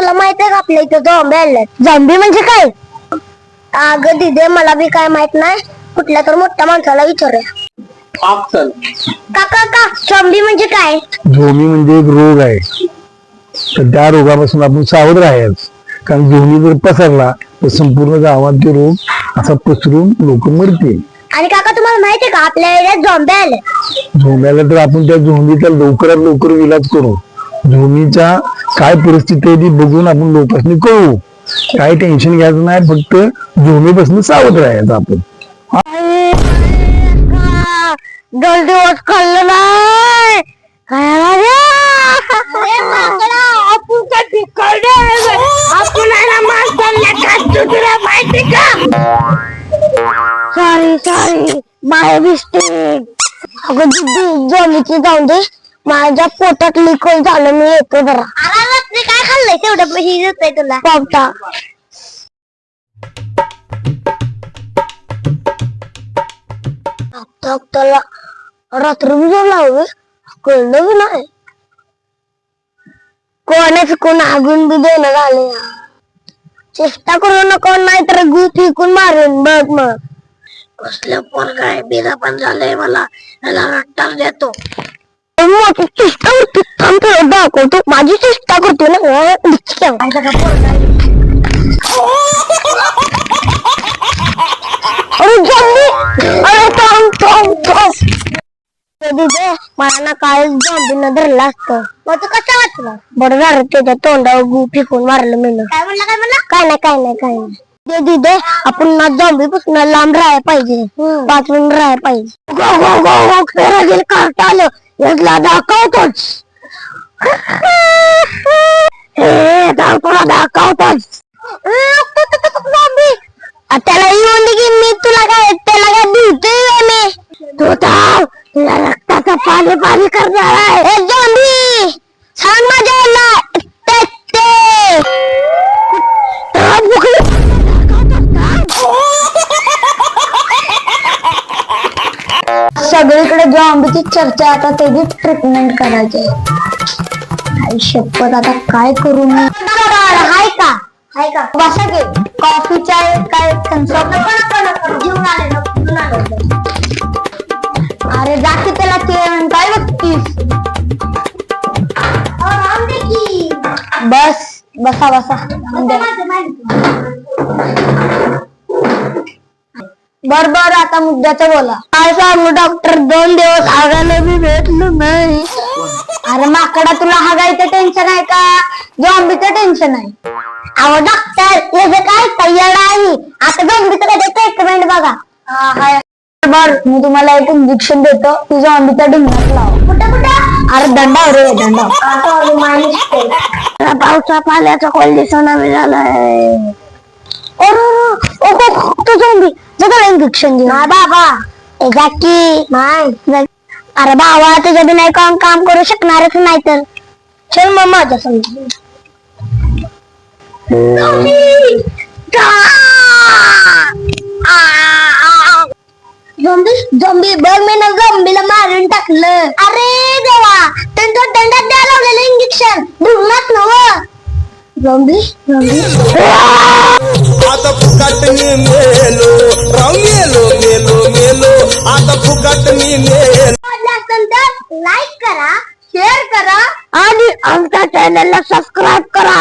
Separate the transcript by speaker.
Speaker 1: तुला माहीत आहे का आपल्या इथं झॉम्बी आल्यात? झॉम्बी म्हणजे काय? अगं दिदे मला बी काय माहीत नाही. कुठल्या तर मोठ्या माणसाला विचारूया. काका का? झॉम्बी म्हणजे काय?
Speaker 2: झोमी म्हणजे एक रोग आहे. तर त्या रोगापासून आपण सावध राहायचं. कारण झोमी जर पसरला तर संपूर्ण गावात ते रोग असा पसरून लोक मरतील.
Speaker 1: आणि काका तुम्हाला माहिती आहे का? आपल्या एरियात झॉम्बी आले
Speaker 2: झोम्याला तर आपण त्या झोमीचा लवकरात लवकर इलाज करू. धोनीच्या काय परिस्थिती आहे ती बघून आपण लोकांनी कळू. काही टेन्शन घ्यायचं नाही फक्त धोनीपासून सावध राहायचं आपण.
Speaker 1: दोन दिवस खाल्लं नाही ना माहिती सॉरी सॉरी माय मिस्टेक अगं दिदी जाऊन दे. माझ्या पोटात लिकोल झालं मी येतो जरा. काय खाल्लंय तेवढं पैसे देत तुला? पावटा आता त्याला रात्र कळलं बी नाही. कोणाच कोण आगून बी देणं झाले. चेष्टा करू नको नाही तर गु फेकून मारेन बघ मग. कसलं पोरग आहे बिना पण झालंय मला. याला रट्टार देतो. मोठी चेष्टा करतो थांब तुला दाखवतो माझी चेष्टा करतो ना अं, डिचक्या. अरे जल्दी अरे थांब थांब थांब. दिदे मला ना काय झोंबीनं धरलं असतं. मग तू कसं वाचलं? बरं झालं त्याच्या तोंडावर गु फेकून मारलं मी काय म्हणलं काय म्हणलं? काय नाही काय नाही काय नाही. दे दिदे आपण ना झोंबी पासून लांब राहायला पाहिजे. वाचून राहायला पाहिजे. गो गो गो गो खेळा गेलं कार्ट आलं. यातला दाखवतोच हे धाव तुला दाखवतोच त्याला येऊन दे की मी तुला काय त्याला काय भिवतोय मी तो थांब तुला रक्ताचं पाणी पाणी करणार आहे सगळीकडे जॉम्बीची चर्चा आहे, आता त्याची ट्रीटमेंट करायची. आई शपथ आता काय करू मी? हाय का? हाय का? बसा की. कॉफी चाय काय घेऊन आले नको, घेऊन आले. अरे जा की त्याला ते काय बघतीस बस बसा बसा. बर बर आता मुद्द्याचं बोला काय सांगू डॉक्टर दोन दिवस आगायला बी भेटलं नाही अरे माकडा तुला हागायचं टेन्शन आहे का जॉम्बीचं टेन्शन आहे अहो डॉक्टर याचं काय तयार आहे आता जॉम्बीचं काय ट्रीटमेंट बघा बर मी तुम्हाला एक इंजेक्शन देतो ती जॉम्बीचा ढिंगात लावा कुठं कुठं अरे दंडा रे दंडा पावसा पाण्याचा खोल दिसना झालाय तो झोंबी इंजेक्शन बाबा. जाकी नाही अरे बाबा तुझ्या बिना काम काम करू शकणारच नाही तर. चल मग माझ्या समजा झोंबी झोंबी बघ मी ना झोंबीला मारून टाकलं. अरे देवा त्यांचं दंडात लावलेलं इंजेक्शन धुरणात नव झोंबी झोंबी.
Speaker 3: आता फुकट मी मेलो राव मेलो मेलो मेलो. आता फुकट मी मेलो.
Speaker 1: आवडलं असेल तर लाईक करा शेअर करा आणि आमच्या चॅनलला सबस्क्राईब करा.